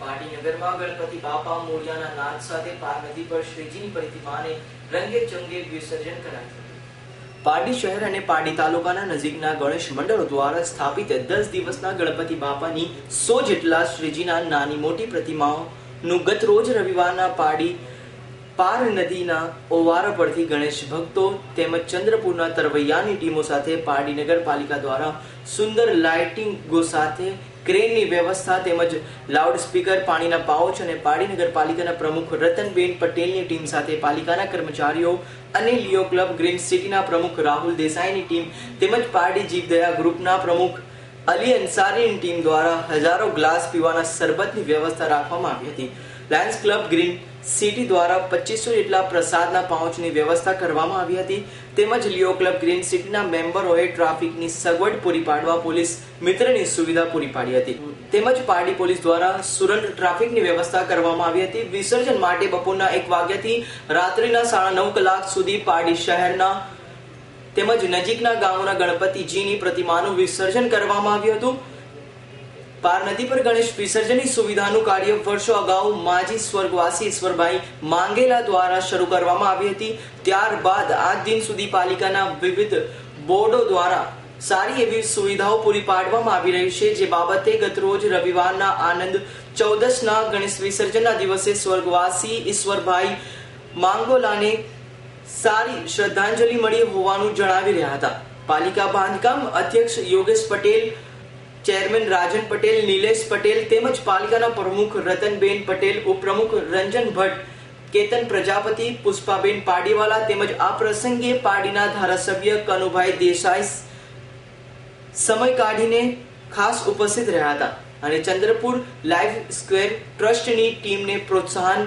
પાટીનગરમાં વિસર્જન કરાયું. પારડી શહેર અને પારડી તાલુકાના નજીકના ગણેશ મંડળો દ્વારા સ્થાપિત દસ દિવસના ગણપતિ બાપાની સો જેટલા શ્રીજીના નાની મોટી પ્રતિમાઓનું ગત રોજ રવિવારના પારડી પાર નદીના ઓવારા પરથી ગણેશ ભક્તો તેમજ ચંદ્રપુરના તરવૈયાની ટીમો સાથે પારડી નગરપાલિકા દ્વારા સુંદર લાઇટિંગો સાથે ક્રેનની વ્યવસ્થા તેમજ લાઉડ સ્પીકર પાણીના પાઉચ અને પારડી નગરપાલિકાના પ્રમુખ રતનબેન પટેલની ટીમ સાથે પાલિકાના કર્મચારીઓ અને લિયો ક્લબ ગ્રીન સિટીના પ્રમુખ રાહુલ દેસાઈની ટીમ તેમજ પારડી જીવદયા ગ્રુપના પ્રમુખ અલી અંસારીની ટીમ દ્વારા હજારો ગ્લાસ પીવાના શરબતની વ્યવસ્થા રાખવામાં આવી હતી. લાયન્સ ક્લબ ગ્રીન સિટી દ્વારા પચીસો જેટલા પ્રસાદના પાઉચની વ્યવસ્થા કરવામાં આવી હતી. તેમજ લિયો ક્લબ ગ્રીન સિટીના મેમ્બરોએ ટ્રાફિકની સગવડ પૂરી પાડવા પોલીસ મિત્રની સુવિધા પૂરી પાડી હતી. તેમજ પારડી પોલીસ દ્વારા સુરત ટ્રાફિકની વ્યવસ્થા કરવામાં આવી હતી. વિસર્જન માટે બપોરના એક વાગ્યાથી રાત્રિના સાડા નવ કલાક સુધી પારડી શહેરના તેમજ નજીકના ગામોના ગણપતિજીની પ્રતિમાનું વિસર્જન કરવામાં આવ્યું હતું. પાર નદી પર ગણેશ વિસર્જનની સુવિધાનું કાર્ય વર્ષો અગાઉ માજી સ્વર્ગવાસી ઈશ્વરભાઈ માંગેલા દ્વારા શરૂ કરવામાં આવી હતી. ત્યારબાદ આજ દિન સુધી પાલિકાના વિવિધ બોર્ડો દ્વારા સારી એવી સુવિધાઓ પૂરી પાડવામાં આવી રહી છે. જે બાબતે ગતરોજ રવિવારના આનંદ ચૌદસના ગણેશ વિસર્જનના દિવસે સ્વર્ગવાસી ઈશ્વરભાઈ માંગોલાને સારી શ્રદ્ધાંજલિ મળી હોવાનું જણાવી રહ્યા હતા. પાલિકા બાંધકામ અધ્યક્ષ યોગેશ પટેલ, ચેરમેન રાજન પટેલ, નિલેશ પટેલ તેમજ પાલિકાના પ્રમુખ રતનબેન પટેલ, ઉપપ્રમુખ રંજન ભટ્ટ, કેતન પ્રજાપતિ, પુષ્પાબેન પાડીવાલા તેમજ આ પ્રસંગે પાડીના ધારાસભ્ય કનુભાઈ દેસાઈ સમય કાઢીને ખાસ ઉપસ્થિત રહ્યા હતા. અને ચંદ્રપુર લાઈફ સ્ક્વેર ટ્રસ્ટની ટીમને પ્રોત્સાહન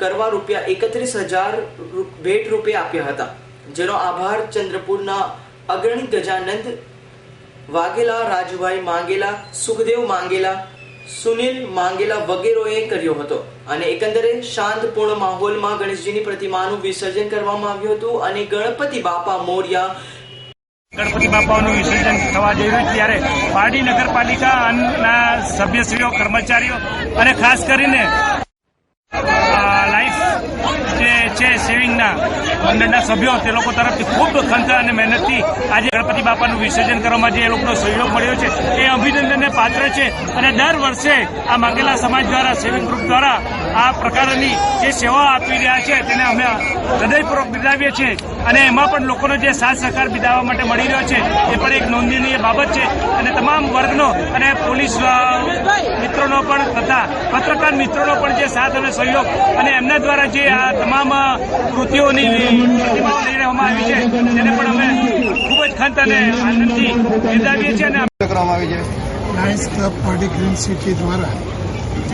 કરવા રૂપિયા એકત્રીસ હજાર ભેટ રૂપે આપ્યા હતા. જેનો આભાર ચંદ્રપુરના અગ્રણી ગજાનંદ વાઘેલા, રાજુભાઈ માંગેલા, સુખદેવ માંગેલા, સુનિલ માંગેલા વગેરેએ કર્યો હતો. અને એકંદરે શાંતપૂર્ણ માહોલમાં ગણેશજીની પ્રતિમાનું વિસર્જન કરવામાં આવ્યું હતું અને ગણપતિ બાપા મોર્યા ગણપતિ બાપાઓનું વિસર્જન થવા જઈ રહ્યું ત્યારે પારડી નગરપાલિકાના સભ્યશ્રીઓ, કર્મચારીઓ અને ખાસ કરીને આ લાઈફ જે છે સેવિંગના મંડળના સભ્યો તે લોકો તરફથી ખૂબ ખંત અને મહેનતથી આજે ગણપતિ બાપાનું વિસર્જન કરવામાં જે એ લોકોનો સહયોગ મળ્યો છે, એ અભિનંદનને પાત્ર છે અને દર વર્ષે આ માંગેલા સમાજ દ્વારા, સેવિંગ ગ્રુપ દ્વારા આ પ્રકારની જે સેવા આપી રહ્યા છે તેને અમે હૃદયપૂર્વક બિરદાવીએ છીએ અને એમાં પણ લોકોનો જે સાથ સહકાર બિદાવવા માટે મળી રહ્યો છે એ પણ એક નોંધનીય બાબત છે અને તમામ વર્ગનો અને પોલીસ મિત્રોનો પણ તથા પત્રકાર મિત્રોનો પણ જે સાથ અને સહયોગ અને એમના દ્વારા જે આ તમામ અ, કૃતિઓની પ્રતિમાઓ લઈ રહેવામાં આવી છે. તેને પણ અમે ખૂબ જ ખંત અને આનંદથી બિરદાવીએ છીએ અને કરવામાં આવી છે. Lions Club party Green City દ્વારા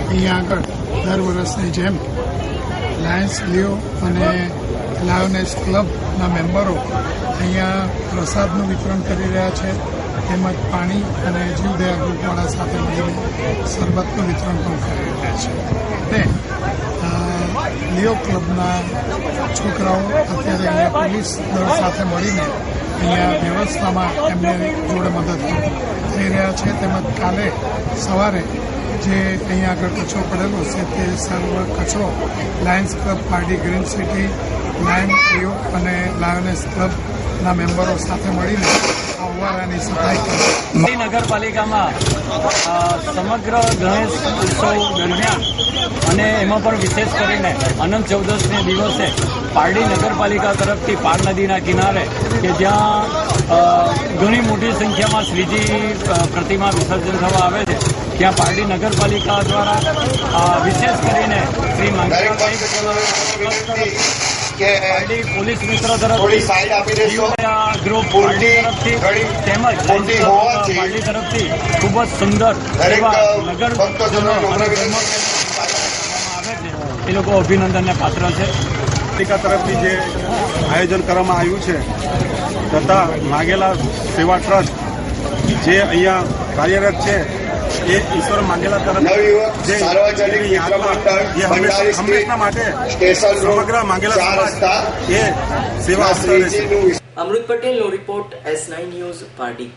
અહીંયા આગળ દર વર્ષની જેમ લાયન્સ લીઓ અને લાયોનેસ ક્લબના મેમ્બરો અહીંયા પ્રસાદનું વિતરણ કરી રહ્યા છે. તેમજ પાણી અને જીવદયા ગ્રુપવાળા સાથે મળીને શરબતનું વિતરણ પણ કરી રહ્યા છે. અને અ, લિયો ક્લબના છોકરાઓ અત્યારે અહીંયા પોલીસ દળ સાથે મળીને અહીંયા વ્યવસ્થામાં એમને જોડે મદદ થઈ રહ્યા છે. તેમજ કાલે સવારે જે અહીંયા આગળ કચરો પડેલો છે તે સર્વ કચરો lions club party green city lion Rio અને લાયોનેસ ક્લબના મેમ્બરો સાથે મળીને સફાઈ નગરપાલિકામાં સમગ્ર ગણેશ ઉત્સવ દરમિયાન અને એમાં પણ વિશેષ કરીને અનંત ચૌદસને દિવસે પારડી નગરપાલિકા તરફથી પાર નદીના કિનારે કે જ્યાં ઘણી મોટી સંખ્યામાં શ્રીજી પ્રતિમા વિસર્જન થવા આવે છે, ત્યાં પારડી નગરપાલિકા દ્વારા વિશેષ કરીને શ્રી માંગલા કે પોલીસ મિત્ર તરફ થોડી સાઈડ આપી દેશો. ગ્રુપ પાર્ટી તરફથી તેમજ પૂરતી હોવાથી પાર્ટી તરફથી ખૂબ જ સુંદર નગર ભક્તજનો એ લોકો અભિનંદનને પાત્ર છે. પાલિકા તરફથી જે આયોજન કરવામાં આવ્યું છે તથા માગેલા સેવા ટ્રસ્ટ જે અહીંયા કાર્યરત છે એ ઈશ્વર માંગેલા તરફ જે હંમેશા હંમેશના માટે સમગ્ર માંગેલા સમાજ એ સેવા અમૃત પટેલનો report S nine news party